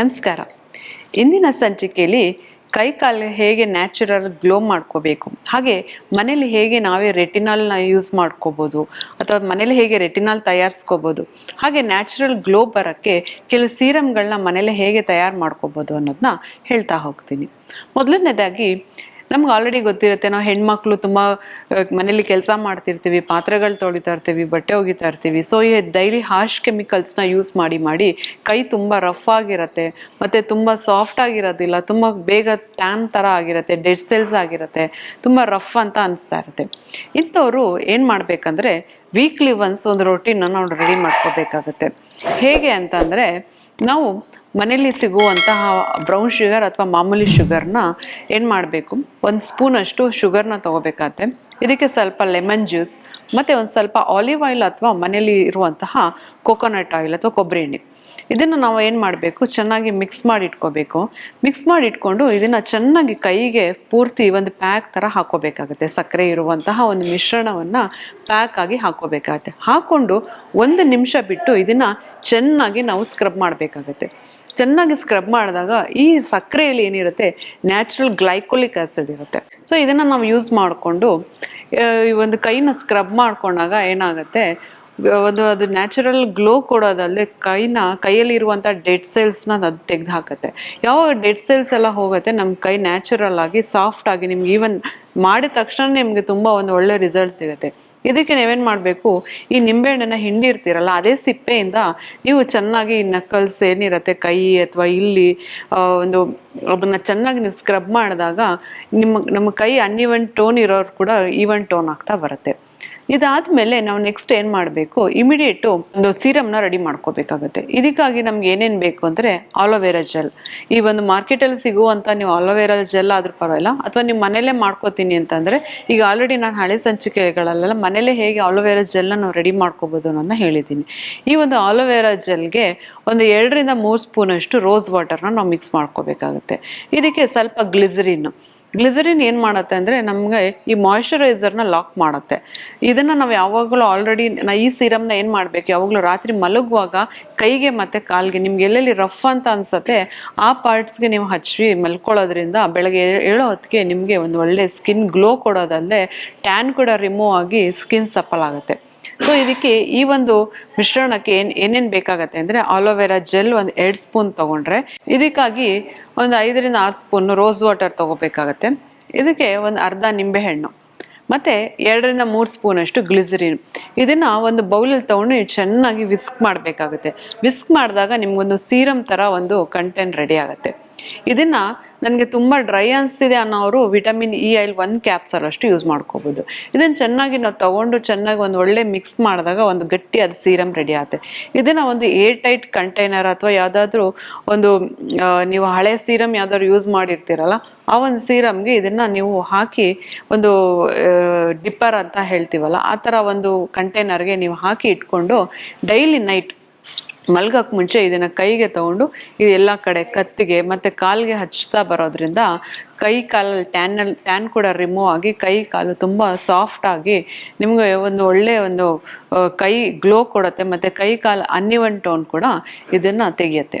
ನಮಸ್ಕಾರ. ಇಂದಿನ ಸಂಚಿಕೆಯಲ್ಲಿ ಕೈ ಕಾಲು ಹೇಗೆ ನ್ಯಾಚುರಲ್ ಗ್ಲೋ ಮಾಡ್ಕೋಬೇಕು, ಹಾಗೆ ಮನೇಲಿ ಹೇಗೆ ನಾವೇ ರೆಟಿನಾಲ್ನ ಯೂಸ್ ಮಾಡ್ಕೋಬೋದು, ಅಥವಾ ಮನೇಲಿ ಹೇಗೆ ರೆಟಿನಾಲ್ ತಯಾರಿಸ್ಕೋಬೋದು, ಹಾಗೆ ನ್ಯಾಚುರಲ್ ಗ್ಲೋ ಬರೋಕ್ಕೆ ಕೆಲವು ಸೀರಮ್ಗಳನ್ನ ಮನೇಲಿ ಹೇಗೆ ತಯಾರು ಮಾಡ್ಕೋಬೋದು ಅನ್ನೋದನ್ನ ಹೇಳ್ತಾ ಹೋಗ್ತೀನಿ. ಮೊದಲನೇದಾಗಿ ನಮ್ಗೆ ಆಲ್ರೆಡಿ ಗೊತ್ತಿರುತ್ತೆ, ನಾವು ಹೆಣ್ಮಕ್ಳು ತುಂಬ ಮನೇಲಿ ಕೆಲಸ ಮಾಡ್ತಿರ್ತೀವಿ, ಪಾತ್ರೆಗಳು ತೊಳಿತಾ ಇರ್ತೀವಿ, ಬಟ್ಟೆ ಒಗಿತಾ ಇರ್ತೀವಿ. ಸೊ ಈ ಡೈಲಿ ಹಾರ್ಶ್ ಕೆಮಿಕಲ್ಸ್ನ ಯೂಸ್ ಮಾಡಿ ಮಾಡಿ ಕೈ ತುಂಬ ರಫ್ ಆಗಿರುತ್ತೆ, ಮತ್ತು ತುಂಬ ಸಾಫ್ಟ್ ಆಗಿರೋದಿಲ್ಲ, ತುಂಬ ಬೇಗ ಟ್ಯಾನ್ ಥರ ಆಗಿರುತ್ತೆ ಡೆಡ್ ಸೆಲ್ಸ್ ಆಗಿರುತ್ತೆ, ತುಂಬ ರಫ್ ಅಂತ ಅನಿಸ್ತಾ ಇರುತ್ತೆ. ಇಂಥವ್ರು ಏನು ಮಾಡಬೇಕಂದ್ರೆ ವೀಕ್ಲಿ ಒನ್ಸ್ ಒಂದು ರೊಟೀನ ನಾವು ರೆಡಿ ಮಾಡ್ಕೋಬೇಕಾಗುತ್ತೆ. ಹೇಗೆ ಅಂತಂದರೆ ನಾವು ಮನೆಯಲ್ಲಿ ಸಿಗುವಂತಹ ಬ್ರೌನ್ ಶುಗರ್ ಅಥವಾ ಮಾಮೂಲಿ ಶುಗರ್ನ ಏನು ಮಾಡಬೇಕು? ಒಂದು ಸ್ಪೂನಷ್ಟು ಶುಗರ್ನ ತೊಗೋಬೇಕಾಗತ್ತೆ ಇದಕ್ಕೆ ಸ್ವಲ್ಪ ಲೆಮನ್ ಜ್ಯೂಸ್ ಮತ್ತು ಒಂದು ಸ್ವಲ್ಪ ಆಲಿವ್ ಆಯಿಲ್ ಅಥವಾ ಮನೆಯಲ್ಲಿ ಇರುವಂತಹ ಕೋಕೋನಟ್ ಆಯಿಲ್ ಅಥವಾ ಕೊಬ್ಬರಿ ಎಣ್ಣೆ. ಇದನ್ನು ನಾವು ಏನು ಮಾಡಬೇಕು? ಚೆನ್ನಾಗಿ ಮಿಕ್ಸ್ ಮಾಡಿ ಇಟ್ಕೋಬೇಕು ಮಿಕ್ಸ್ ಮಾಡಿ ಇಟ್ಕೊಂಡು ಇದನ್ನು ಚೆನ್ನಾಗಿ ಕೈಗೆ ಪೂರ್ತಿ ಒಂದು ಪ್ಯಾಕ್ ಥರ ಹಾಕೋಬೇಕಾಗುತ್ತೆ ಸಕ್ಕರೆ ಇರುವಂತಹ ಒಂದು ಮಿಶ್ರಣವನ್ನು ಪ್ಯಾಕ್ ಆಗಿ ಹಾಕೋಬೇಕಾಗುತ್ತೆ ಹಾಕ್ಕೊಂಡು ಒಂದು ನಿಮಿಷ ಬಿಟ್ಟು ಇದನ್ನು ಚೆನ್ನಾಗಿ ನಾವು ಸ್ಕ್ರಬ್ ಮಾಡಬೇಕಾಗತ್ತೆ. ಚೆನ್ನಾಗಿ ಸ್ಕ್ರಬ್ ಮಾಡಿದಾಗ ಈ ಸಕ್ಕರೆಯಲ್ಲಿ ಏನಿರುತ್ತೆ? ನ್ಯಾಚುರಲ್ ಗ್ಲೈಕೋಲಿಕ್ ಆಸಿಡ್ ಇರುತ್ತೆ. ಸೊ ಇದನ್ನು ನಾವು ಯೂಸ್ ಮಾಡಿಕೊಂಡು ಈ ಒಂದು ಕೈನ ಸ್ಕ್ರಬ್ ಮಾಡ್ಕೊಂಡಾಗ ಏನಾಗುತ್ತೆ? ಒಂದು ಅದು ನ್ಯಾಚುರಲ್ ಗ್ಲೋ ಕೊಡೋದಲ್ಲದೆ ಕೈನ ಕೈಯಲ್ಲಿ ಇರುವಂಥ ಡೆಡ್ ಸೆಲ್ಸ್ನ ಅದು ತೆಗೆದು ಹಾಕತ್ತೆ ಯಾವಾಗ ಡೆಡ್ ಸೆಲ್ಸ್ ಎಲ್ಲ ಹೋಗುತ್ತೆ ನಮ್ಮ ಕೈ ನ್ಯಾಚುರಲ್ ಆಗಿ ಸಾಫ್ಟ್ ಆಗಿ ನಿಮ್ಗೆ ಈವನ್ ಮಾಡಿದ ತಕ್ಷಣ ನಿಮಗೆ ತುಂಬ ಒಂದು ಒಳ್ಳೆ ರಿಸಲ್ಟ್ ಸಿಗುತ್ತೆ. ಇದಕ್ಕೆ ನೀವೇನು ಮಾಡಬೇಕು, ಈ ನಿಂಬೆಹಣ್ಣನ್ನ ಹಿಂಡಿರ್ತೀರಲ್ಲ, ಅದೇ ಸಿಪ್ಪೆಯಿಂದ ನೀವು ಚೆನ್ನಾಗಿ ನಕಲ್ಸ್ ಏನಿರುತ್ತೆ, ಕೈ ಅಥವಾ ಇಲ್ಲಿ ಒಂದು ಅದನ್ನ ಚೆನ್ನಾಗಿ ನೀವು ಸ್ಕ್ರಬ್ ಮಾಡಿದಾಗ, ನಿಮ್ಮ, ನಮ್ಮ ಕೈ ಅನ್ಇವನ್ ಟೋನ್ ಇರೋರು ಕೂಡ ಈವನ್ ಟೋನ್ ಆಗ್ತಾ ಬರುತ್ತೆ. ಇದಾದ್ಮೇಲೆ ನಾವು ನೆಕ್ಸ್ಟ್ ಏನು ಮಾಡಬೇಕು? ಇಮಿಡಿಯೇಟು ಒಂದು ಸೀರಮ್ನ ರೆಡಿ ಮಾಡ್ಕೋಬೇಕಾಗುತ್ತೆ. ಇದಕ್ಕಾಗಿ ನಮ್ಗೆ ಏನೇನು ಬೇಕು ಅಂದರೆ ಆಲೋವೆರಾ ಜೆಲ್ ಈ ಒಂದು ಮಾರ್ಕೆಟಲ್ಲಿ ಸಿಗುವಂಥ ನೀವು ಆಲೋವೆರಾ ಜೆಲ್ ಆದ್ರೂ ಪರವಾಗಿಲ್ಲ, ಅಥವಾ ನೀವು ಮನೇಲೇ ಮಾಡ್ಕೋತೀನಿ ಅಂತಂದರೆ, ಈಗ ಆಲ್ರೆಡಿ ನಾನು ಹಳೆ ಸಂಚಿಕೆಗಳಲ್ಲೆಲ್ಲ ಮನೇಲೇ ಹೇಗೆ ಆಲೋವೆರಾ ಜೆಲ್ನ ನಾವು ರೆಡಿ ಮಾಡ್ಕೋಬೋದು ಅನ್ನೋದನ್ನ ಹೇಳಿದ್ದೀನಿ. ಈ ಒಂದು ಆಲೋವೆರಾ ಜೆಲ್ಗೆ ಒಂದು ಎರಡರಿಂದ ಮೂರು ಸ್ಪೂನಷ್ಟು ರೋಸ್ ವಾಟರ್ನ ನಾವು ಮಿಕ್ಸ್ ಮಾಡ್ಕೋಬೇಕಾಗುತ್ತೆ. ಇದಕ್ಕೆ ಸ್ವಲ್ಪ ಗ್ಲಿಸರಿನ್ ಗ್ಲಿಸರಿನ್ ಏನು ಮಾಡುತ್ತೆ ಅಂದರೆ ನಮಗೆ ಈ ಮಾಯಿಶ್ಚರೈಸರ್ನ ಲಾಕ್ ಮಾಡುತ್ತೆ. ಇದನ್ನು ನಾವು ಯಾವಾಗಲೂ ಆಲ್ರೆಡಿ ನಾ ಈ ಸೀರಮ್ನ ಏನು ಮಾಡಬೇಕು? ಯಾವಾಗಲೂ ರಾತ್ರಿ ಮಲಗುವಾಗ ಕೈಗೆ ಮತ್ತು ಕಾಲಿಗೆ ನಿಮ್ಗೆ ಎಲ್ಲೆಲ್ಲಿ ರಫ್ ಅಂತ ಅನ್ಸತ್ತೆ, ಆ ಪಾರ್ಟ್ಸ್ಗೆ ನೀವು ಹಚ್ಚಿ ಮಲ್ಕೊಳ್ಳೋದ್ರಿಂದ ಬೆಳಗ್ಗೆ ಏಳೋ ಹೊತ್ತಿಗೆ ನಿಮಗೆ ಒಂದು ಒಳ್ಳೆ ಸ್ಕಿನ್ ಗ್ಲೋ ಕೊಡೋದಲ್ಲದೆ ಟ್ಯಾನ್ ಕೂಡ ರಿಮೂವ್ ಆಗಿ ಸ್ಕಿನ್ ಸಪ್ಪಲ್ ಆಗುತ್ತೆ. ಸೊ ಇದಕ್ಕೆ ಈ ಒಂದು ಮಿಶ್ರಣಕ್ಕೆ ಏನ್ ಏನೇನ್ ಬೇಕಾಗತ್ತೆ ಅಂದ್ರೆ ಆಲೋವೆರಾ ಜೆಲ್ ಒಂದು ಎರಡು ಸ್ಪೂನ್ ತಗೊಂಡ್ರೆ, ಇದಕ್ಕಾಗಿ ಒಂದು ಐದರಿಂದ ಆರು ಸ್ಪೂನ್ ರೋಸ್ ವಾಟರ್ ತಗೋಬೇಕಾಗತ್ತೆ. ಇದಕ್ಕೆ ಒಂದು ಅರ್ಧ ನಿಂಬೆಹಣ್ಣು, ಮತ್ತೆ ಎರಡರಿಂದ ಮೂರು ಸ್ಪೂನ್ ಅಷ್ಟು ಗ್ಲಿಸರಿನ್ ಇದನ್ನ ಒಂದು ಬೌಲಲ್ಲಿ ತಗೊಂಡು ಚೆನ್ನಾಗಿ ವಿಸ್ಕ್ ಮಾಡಬೇಕಾಗುತ್ತೆ. ವಿಸ್ಕ್ ಮಾಡಿದಾಗ ನಿಮ್ಗೊಂದು ಸೀರಮ್ ತರ ಒಂದು ಕಂಟೆಂಟ್ ರೆಡಿ ಆಗುತ್ತೆ. ಇದನ್ನ ನನಗೆ ತುಂಬ ಡ್ರೈ ಅನಿಸ್ತಿದೆ ಅನ್ನೋರು ವಿಟಮಿನ್ ಇ ಆಯಿಲ್ ಒಂದು ಕ್ಯಾಪ್ಸಲ್ ಅಷ್ಟು ಯೂಸ್ ಮಾಡ್ಕೋಬೋದು. ಇದನ್ನು ಚೆನ್ನಾಗಿ ನಾವು ತಗೊಂಡು ಚೆನ್ನಾಗಿ ಒಂದು ಒಳ್ಳೆ ಮಿಕ್ಸ್ ಮಾಡಿದಾಗ ಒಂದು ಗಟ್ಟಿ ಅದು ಸೀರಮ್ ರೆಡಿ ಆಗುತ್ತೆ ಇದನ್ನು ಒಂದು ಏರ್ ಟೈಟ್ ಕಂಟೈನರ್ ಅಥವಾ ಯಾವುದಾದ್ರೂ ಒಂದು ನೀವು ಹಳೆ ಸೀರಮ್ ಯಾವ್ದಾದ್ರು ಯೂಸ್ ಮಾಡಿರ್ತೀರಲ್ಲ, ಆ ಒಂದು ಸೀರಮ್ಗೆ ಇದನ್ನು ನೀವು ಹಾಕಿ ಒಂದು ಡಿಪ್ಪರ್ ಅಂತ ಹೇಳ್ತೀವಲ್ಲ, ಆ ಥರ ಒಂದು ಕಂಟೈನರ್ಗೆ ನೀವು ಹಾಕಿ ಇಟ್ಕೊಂಡು ಡೈಲಿ ನೈಟ್ ಮಲ್ಗಕ್ಕೆ ಮುಂಚೆ ಇದನ್ನು ಕೈಗೆ ತಗೊಂಡು ಇದು ಎಲ್ಲ ಕಡೆ ಕತ್ತಿಗೆ ಮತ್ತು ಕಾಲಿಗೆ ಹಚ್ತಾ ಬರೋದ್ರಿಂದ ಕೈ ಕಾಲಲ್ಲಿ ಟ್ಯಾನಲ್ಲಿ ಟ್ಯಾನ್ ಕೂಡ ರಿಮೂವ್ ಆಗಿ ಕೈ ಕಾಲು ತುಂಬ ಆಗಿ ನಿಮಗೆ ಒಂದು ಒಳ್ಳೆಯ ಒಂದು ಕೈ ಗ್ಲೋ ಕೊಡುತ್ತೆ ಮತ್ತು ಕೈ ಕಾಲು ಅನ್ನಿವನ್ ಟೋನ್ ಕೂಡ ಇದನ್ನು ತೆಗೆಯುತ್ತೆ.